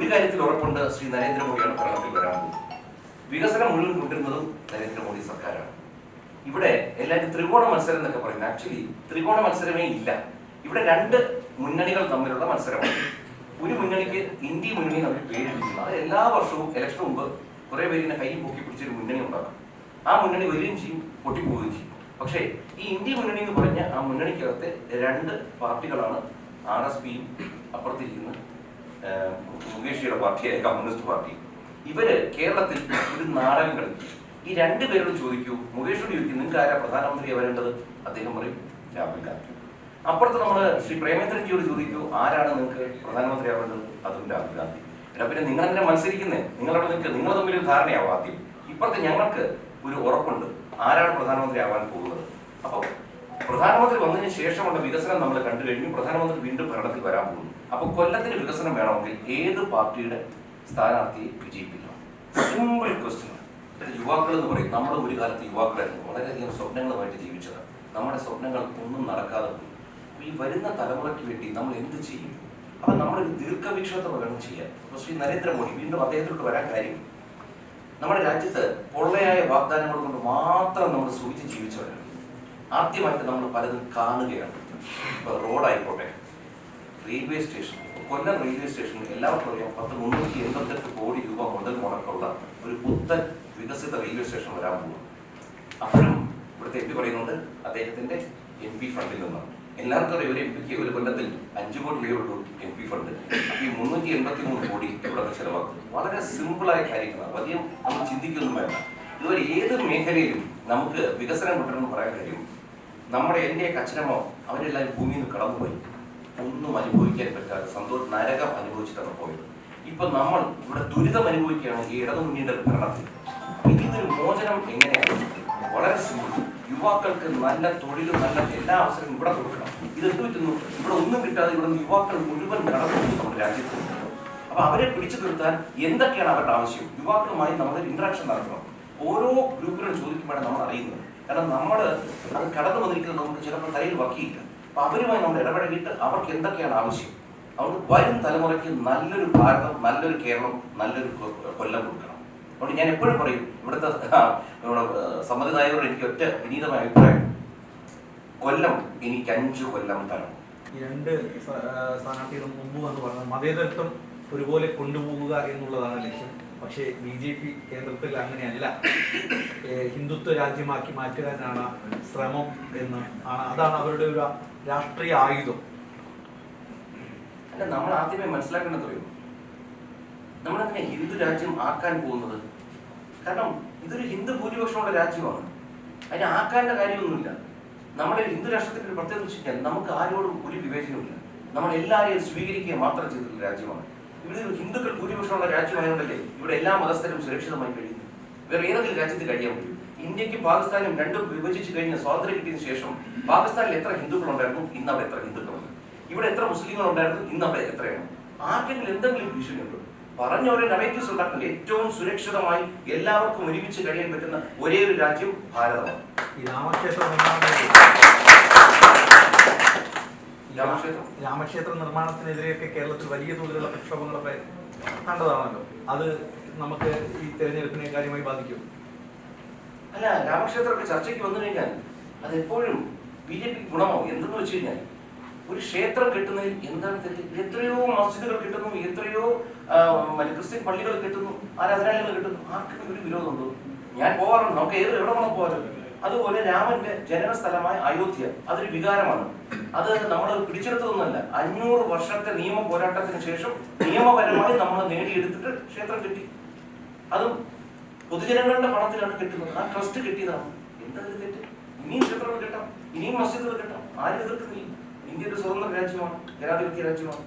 ഒരു കാര്യത്തിൽ ഉറപ്പുണ്ട് ശ്രീ നരേന്ദ്രമോദിയാണ് ഭരണത്തിൽ വരാൻ പോകുന്നത്. വികസനം മുഴുവൻ കൊണ്ടുവരുന്നതും നരേന്ദ്രമോദി സർക്കാരാണ്. ഇവിടെ എല്ലാവരും ത്രികോണ മത്സരം എന്നൊക്കെ പറയുന്നത്. ആക്ച്വലി ത്രികോണ മത്സരമേ ഇല്ല. ഇവിടെ രണ്ട് മുന്നണികൾ തമ്മിലുള്ള മത്സരമാണ്. ഒരു മുന്നണിക്ക് ഇന്ത്യ മുന്നണി അവർ പേരിട്ടിരിക്കുന്നത് അത് എല്ലാ വർഷവും ഇലക്ഷൻ മുമ്പ് കുറെ പേരിനെ കൈ പൊക്കി പിടിച്ചൊരു മുന്നണി ഉണ്ടാക്കും. ആ മുന്നണി വരികയും ചെയ്യും പൊട്ടിപ്പോവുകയും ചെയ്യും. പക്ഷേ ഈ ഇന്ത്യ മുന്നണി എന്ന് പറഞ്ഞ ആ മുന്നണിക്കകത്തെ രണ്ട് പാർട്ടികളാണ് ആർ എസ് പിയും അപ്പുറത്തിരിക്കുന്ന മുകേഷിയുടെ പാർട്ടിയായ കമ്മ്യൂണിസ്റ്റ് പാർട്ടി ഇവർ കേരളത്തിൽ ഒരു നാടകം കളിക്കും. ഈ രണ്ടു പേരോട് ചോദിക്കൂ മുകേഷോട് ചോദിക്കും നിങ്ങൾക്ക് ആരാ പ്രധാനമന്ത്രി വരേണ്ടത് അദ്ദേഹം പറയും രാഹുൽ ഗാന്ധി. അപ്പുറത്ത് നമ്മൾ ശ്രീ പ്രേമേന്ദ്രൻജിയോട് ചോദിക്കൂ ആരാണ് നിങ്ങൾക്ക് പ്രധാനമന്ത്രി ആവേണ്ടത് അതും രാഹുൽ ഗാന്ധി. എടാ പിന്നെ നിങ്ങൾ എന്തിനാ മത്സരിക്കുന്നേ? നിങ്ങളവിടെ നിൽക്കുക നിങ്ങൾ തമ്മിൽ ഒരു ധാരണയാവും ആദ്യം. ഇപ്പുറത്ത് ഞങ്ങൾക്ക് ഒരു ഉറപ്പുണ്ട് ആരാണ് പ്രധാനമന്ത്രി ആവാൻ പോകുന്നത്? അപ്പോൾ പ്രധാനമന്ത്രി വന്നതിന് ശേഷമുള്ള വികസനം നമ്മൾ കണ്ടു കഴിഞ്ഞു പ്രധാനമന്ത്രി വീണ്ടും ഭരണത്തിൽ വരാൻ പോകുന്നു. അപ്പൊ കൊല്ലത്തിന് വികസനം വേണമെങ്കിൽ ഏത് പാർട്ടിയുടെ സ്ഥാനാർത്ഥിയെ വിജയിപ്പിക്കണം? സിമ്പിൾ ക്വസ്റ്റ്യൻ യുവാക്കൾ എന്ന് പറയും നമ്മൾ ഒരു കാലത്ത് യുവാക്കളായിരുന്നു. വളരെയധികം സ്വപ്നങ്ങളുമായിട്ട് ജീവിച്ചത് നമ്മുടെ സ്വപ്നങ്ങൾ ഒന്നും നടക്കാതെ പോയി. അപ്പൊ ഈ വരുന്ന തലമുറയ്ക്ക് വേണ്ടി നമ്മൾ എന്ത് ചെയ്യും? അപ്പൊ നമ്മളൊരു ദീർഘവീക്ഷണത്തോടെ വേണം ചെയ്യാൻ. അപ്പൊ ശ്രീ നരേന്ദ്രമോദി വീണ്ടും അദ്ദേഹത്തിലോട്ട് വരാൻ കാര്യം നമ്മുടെ രാജ്യത്ത് പൊള്ളയായ വാഗ്ദാനങ്ങൾ കൊണ്ട് മാത്രം നമ്മൾ സൂചിച്ച് ജീവിച്ചവരാണ്. ആദ്യമായിട്ട് നമ്മൾ പലതും കാണുകയാണ്. ഇപ്പൊ റോഡായിക്കോട്ടെ railway station Kollam railway station എല്ലാവർക്കും അറിയാം പത്ത് മുന്നൂറ്റി എൺപത്തെട്ട് കോടി രൂപ മുതൽ മുടക്കുള്ള ഒരു പുത്തൻ വികസിത റെയിൽവേ സ്റ്റേഷൻ വരാൻ പോകും അപ്പോഴും ഇവിടുത്തെ എം പി പറയുന്നുണ്ട് അദ്ദേഹത്തിന്റെ എം പി ഫണ്ടിൽ നിന്നാണ്. എല്ലാവർക്കും അറിയാം ഒരു എം പിക്ക് ഒരു കൊല്ലത്തിൽ അഞ്ച് കോടി രൂപയുള്ളൂ എം പി ഫണ്ട്. ഈ മുന്നൂറ്റി എൺപത്തി മൂന്ന് കോടി ഇവിടെ ചെലവാക്കും വളരെ സിമ്പിളായ കാര്യങ്ങളാണ്. അധികം നമ്മൾ ചിന്തിക്കൊന്നും വേണ്ട. ഇതുവരെ ഏത് മേഖലയിലും നമുക്ക് വികസനം കൊണ്ടുവരണം പറയാൻ കഴിയും. നമ്മുടെ എന്റെ അച്ഛനമ്മോ അവരെല്ലാം ഭൂമിയിൽ നിന്ന് കടന്നുപോയി. ഒന്നും അനുഭവിക്കാൻ പറ്റാതെ സന്തോഷ നരകം അനുഭവിച്ചിട്ടാണ് പോയത്. ഇപ്പൊ നമ്മൾ ഇവിടെ ദുരിതം അനുഭവിക്കുകയാണ് ഈ ഇടതുമുന്നണിയുടെ ഭരണത്തിൽ. ഇതിനൊരു മോചനം എങ്ങനെയാണ്? വളരെ സിമ്പിൾ യുവാക്കൾക്ക് നല്ല തൊഴിലും നല്ല എല്ലാ അവസരവും ഇവിടെ കൊടുക്കണം. ഇത് എന്ത് പറ്റുന്നു? ഇവിടെ ഒന്നും കിട്ടാതെ ഇവിടെ യുവാക്കൾ മുഴുവൻ കടന്നു നമ്മുടെ രാജ്യത്ത്. അപ്പൊ അവരെ പിടിച്ചു നിർത്താൻ എന്തൊക്കെയാണ് അവരുടെ ആവശ്യം? യുവാക്കളുമായി നമ്മൾ ഇന്ററാക്ഷൻ നടത്തണം. ഓരോ ഗ്രൂപ്പിനോട് ചോദിക്കുമ്പോഴാണ് നമ്മൾ അറിയുന്നത്. കാരണം നമ്മൾ അത് കടന്നു വന്നിരിക്കുന്നത് നമുക്ക് ചിലപ്പോൾ തലയിൽ വക്കിയില്ല. അപ്പൊ അവരുമായി നമ്മൾ ഇടപഴകിയിട്ട് അവർക്ക് എന്തൊക്കെയാണ് ആവശ്യം? അതുകൊണ്ട് വരും തലമുറയ്ക്ക് നല്ലൊരു ഭാരതം നല്ലൊരു കേരളം നല്ലൊരു കൊല്ലം കൊടുക്കണം. അതുകൊണ്ട് ഞാൻ എപ്പോഴും പറയും ഇവിടുത്തെ നമ്മുടെ സമ്മതിദായകരോട് എനിക്ക് ഒറ്റ വിനീതമായ അഭിപ്രായം. കൊല്ലം എനിക്ക് അഞ്ച് കൊല്ലം തരണം. രണ്ട് സ്ഥാനാർത്ഥികളും മുമ്പ് എന്ന് പറഞ്ഞത് മതേതരത്വം ഒരുപോലെ കൊണ്ടുപോകുക എന്നുള്ളതാണ് ലക്ഷ്യം. പക്ഷേ ബി ജെ പി കേന്ദ്രത്തിൽ അങ്ങനെയല്ല. ഹിന്ദുത്വ രാജ്യമാക്കി മാറ്റുവാനാണ് ശ്രമം എന്ന് ആണ്. അതാണ് അവരുടെ ഒരു രാഷ്ട്രീയ ആയുധം. അല്ല നമ്മൾ ആദ്യമേ മനസ്സിലാക്കേണ്ടത് അറിയോ? നമ്മളങ്ങനെ ഹിന്ദു രാജ്യം ആക്കാൻ പോകുന്നത്? കാരണം ഇതൊരു ഹിന്ദു ഭൂരിപക്ഷമുള്ള രാജ്യമാണ്. അതിനെ ആക്കാന്റെ കാര്യമൊന്നുമില്ല. നമ്മുടെ ഹിന്ദു രാഷ്ട്രത്തിന് ഒരു പ്രത്യേകത നമുക്ക് ആരോടും ഒരു വിവേചനമില്ല നമ്മൾ എല്ലാവരെയും സ്വീകരിക്കുക മാത്രം ചെയ്തിട്ടുള്ള രാജ്യമാണ്. ഇവിടെ ഹിന്ദുക്കൾ ഭൂരിപക്ഷമുള്ള രാജ്യമായതുകൊണ്ടല്ലേ ഇവിടെ എല്ലാ മതസ്ഥരും സുരക്ഷിതമായി കഴിയുന്നു? വേറെ ഏതെങ്കിലും രാജ്യത്ത് കഴിയാൻ പറ്റും? ഇന്ത്യക്കും പാകിസ്ഥാനും രണ്ടും വിഭജിച്ച് കഴിഞ്ഞ സ്വാതന്ത്ര്യം കിട്ടിയതിനു ശേഷം പാകിസ്ഥാനിൽ എത്ര ഹിന്ദുക്കൾ ഉണ്ടായിരുന്നു ഇന്ന് അവിടെ എത്ര ഹിന്ദുക്കളുണ്ട്? ഇവിടെ എത്ര മുസ്ലിങ്ങൾ ഉണ്ടായിരുന്നു ഇന്ന് അവിടെ എത്രയാണ്? ആർക്കെങ്കിലും എന്തെങ്കിലും ഭീഷണിയുണ്ടോ? പറഞ്ഞ ഓരോ നറേറ്റീവ്സ് ഉണ്ടാക്കുന്ന ഏറ്റവും സുരക്ഷിതമായി എല്ലാവർക്കും ഒരുമിച്ച് കഴിയാൻ പറ്റുന്ന ഒരേ ഒരു രാജ്യം ഭാരതമാണ് ഈ രാമക്ഷേത്ര നിർമ്മാണത്തിനെതിരെയൊക്കെ കേരളത്തിൽ വലിയ തോതിലുള്ള പ്രക്ഷോഭങ്ങളൊക്കെ കണ്ടതാണല്ലോ. അത് നമുക്ക് ഈ തെരഞ്ഞെടുപ്പിനെ കാര്യമായി ബാധിക്കും. അല്ല രാമക്ഷേത്രമൊക്കെ ചർച്ചയ്ക്ക് വന്നു കഴിഞ്ഞാൽ അത് എപ്പോഴും ബി ജെ പി ഗുണമാവും. എന്തെന്ന് വെച്ച് കഴിഞ്ഞാൽ ഒരു ക്ഷേത്രം കിട്ടുന്നതിൽ എന്താണ് തെറ്റ്? എത്രയോ മസ്ജിദുകൾ കിട്ടുന്നു എത്രയോ ക്രിസ്ത്യൻ പള്ളികൾ കിട്ടുന്നു ആരാധനാലയങ്ങൾ കിട്ടുന്നു. ആർക്കും ഒരു വിരോധമുണ്ടോ? ഞാൻ പോകാറുണ്ട് നമുക്ക് ഏത് എവിടെ വേണം പോകാറുണ്ട് അതുപോലെ രാമന്റെ ജനന സ്ഥലമായ അയോധ്യ അതൊരു വികാരമാണ്. അത് നമ്മൾ പിടിച്ചെടുത്തതൊന്നുമല്ല. അഞ്ഞൂറ് വർഷത്തെ നിയമ പോരാട്ടത്തിന് ശേഷം നിയമപരമായി നമ്മൾ നേടിയെടുത്തിട്ട് ക്ഷേത്രം കിട്ടി. അതും പൊതുജനങ്ങളുടെ പണത്തിലാണ് കിട്ടുന്നത്. ആ ട്രസ്റ്റ് കിട്ടിയതാണ്. എന്താ തെറ്റ്? ഇനിയും ക്ഷേത്രങ്ങൾ കിട്ടാം. ഇനിയും മസ്ജിദുകൾ കിട്ടാം. ആരും എതിർക്കുന്നില്ല. ഇന്ത്യ ഒരു സ്വതന്ത്ര രാജ്യമാണ്. ജനാധിപത്യ രാജ്യമാണ്.